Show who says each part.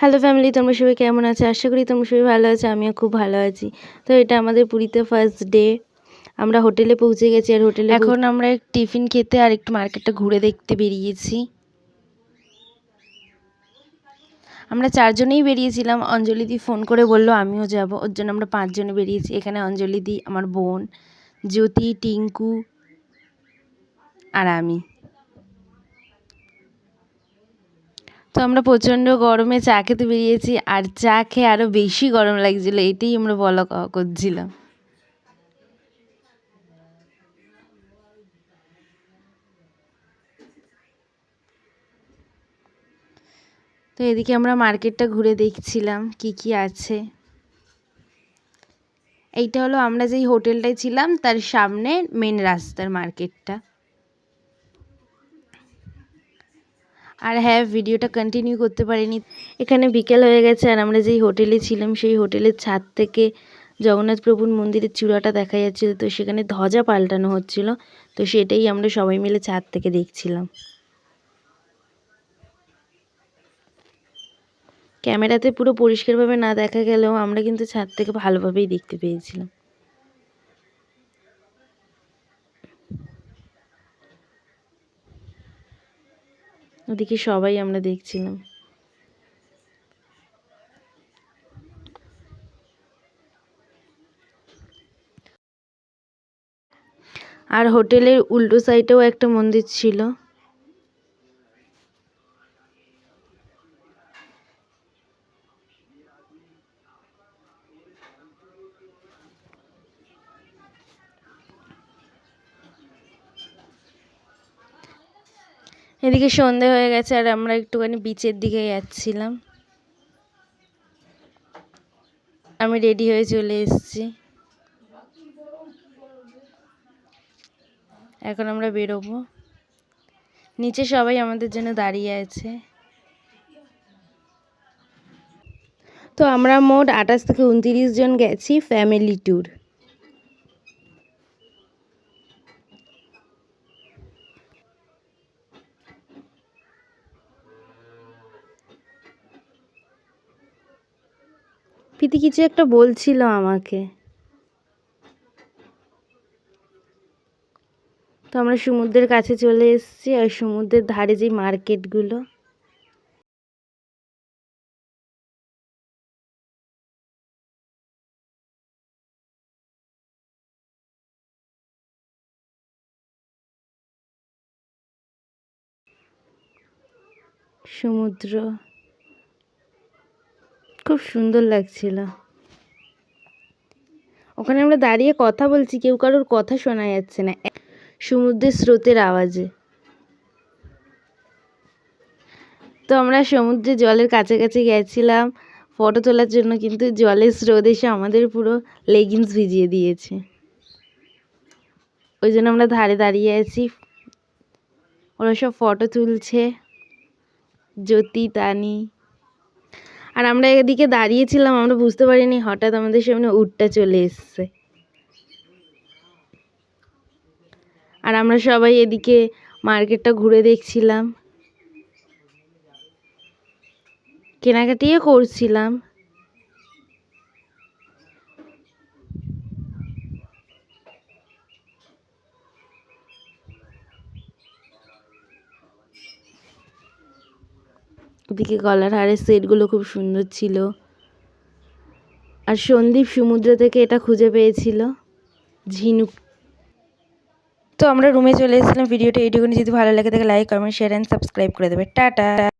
Speaker 1: Hello family তোমরা সবাই কেমন আছো? আশা করি তোমরা সবাই ভালো আছো, আমিও খুব ভালো আছি। তো এটা আমাদের পুরীতে ফার্স্ট ডে আমরা হোটেলে পৌঁছে গেছি আর হোটেলে এখন আমরা টিফিন খেতে আর একটু মার্কেটটা ঘুরে দেখতে বেরিয়েছি। আমরা চারজনেই বেরিয়েছিলাম। অঞ্জলিদি ফোন করে বলল, আমিও যাব। ওর জন্য আমরা পাঁচজনে বেরিয়েছি। এখানে অঞ্জলিদি আমার বোন, জ্যোতি, টিঙ্কু আর আমি। তো আমরা প্রচণ্ড গরমে চা খেতে বেরিয়েছি আর চা খেয়ে আরও বেশি গরম লাগছিল, এটাই আমরা বলা করছিলাম। তো এদিকে আমরা মার্কেটটা ঘুরে দেখছিলাম, কি কি আছে। এইটা হলো আমরা যেই হোটেলটায় ছিলাম, তার সামনে মেন রাস্তার মার্কেটটা। আর হ্যাঁ ভিডিওটা কন্টিনিউ করতে পারিনি। এখানে বিকেল হয়ে গেছে আর আমরা যেই হোটেলে ছিলাম, সেই হোটেলের ছাদ থেকে জগন্নাথ প্রভুর মন্দিরের চূড়াটা দেখা যাচ্ছিল। তো সেখানে ধ্বজা পাল্টানো হচ্ছিল। তো সেটাই আমরা সবাই মিলে ছাদ থেকে দেখছিলাম। ক্যামেরাতে পুরো পরিষ্কারভাবে না দেখা গেলেও আমরা কিন্তু ছাদ থেকে ভালোভাবেই দেখতে পেয়েছিলাম। ওদিকে সবাই আমরা দেখছিলাম। আর হোটেলের উল্টো সাইডেও একটা মন্দির ছিল। এদিকে সন্ধে হয়ে গেছে আর আমরা একটুখানি বিচের দিকে যাচ্ছিলাম। আমি রেডি হয়ে চলে এসেছি। এখন আমরা বেরোবো। নিচে সবাই আমাদের জন্য দাঁড়িয়ে আছে। তো আমরা মোট আঠাশ থেকে উনতিরিশ জন গেছি ফ্যামিলি ট্যুর প্রীতি কিছু একটা বলছিল আমাকে। তো আমরা সমুদ্রের কাছে চলে এসেছি আর সমুদ্রের ধারে যে মার্কেটগুলো। সমুদ্র। খুব সুন্দর লাগছিল। ওখানে আমরা দাঁড়িয়ে কথা বলছি, কেউ কারোর কথা শোনা যাচ্ছে না। সমুদ্রের স্রোতের আওয়াজে। তো আমরা সমুদ্রে জলের কাছাকাছি গেছিলাম। ফটো তোলার জন্য কিন্তু জলের স্রোত এসে আমাদের পুরো লেগিংস ভিজিয়ে দিয়েছে। ওই জন্য আমরা ধারে দাঁড়িয়ে আছি। ওরা সব ফটো তুলছে। জ্যোতি, তানি আর আমরা এদিকে দাঁড়িয়ে ছিলাম আমরা বুঝতে পারিনি, হঠাৎ আমাদের সামনে উটটা চলে এসছে। আর আমরা সবাই এদিকে মার্কেটটা ঘুরে দেখছিলাম। কেনাকাটিও করছিলাম। ওদিকে গলার হারের সেটগুলো খুব সুন্দর ছিল। আর সন্দীপ সমুদ্র থেকে এটা খুঁজে পেয়েছিল। ঝিনুক। তো আমরা রুমে চলে এসেছিলাম। ভিডিওটা এইটুকুনি যদি ভালো লাগে থাকে like comment share and subscribe করে দেবে। টাটা।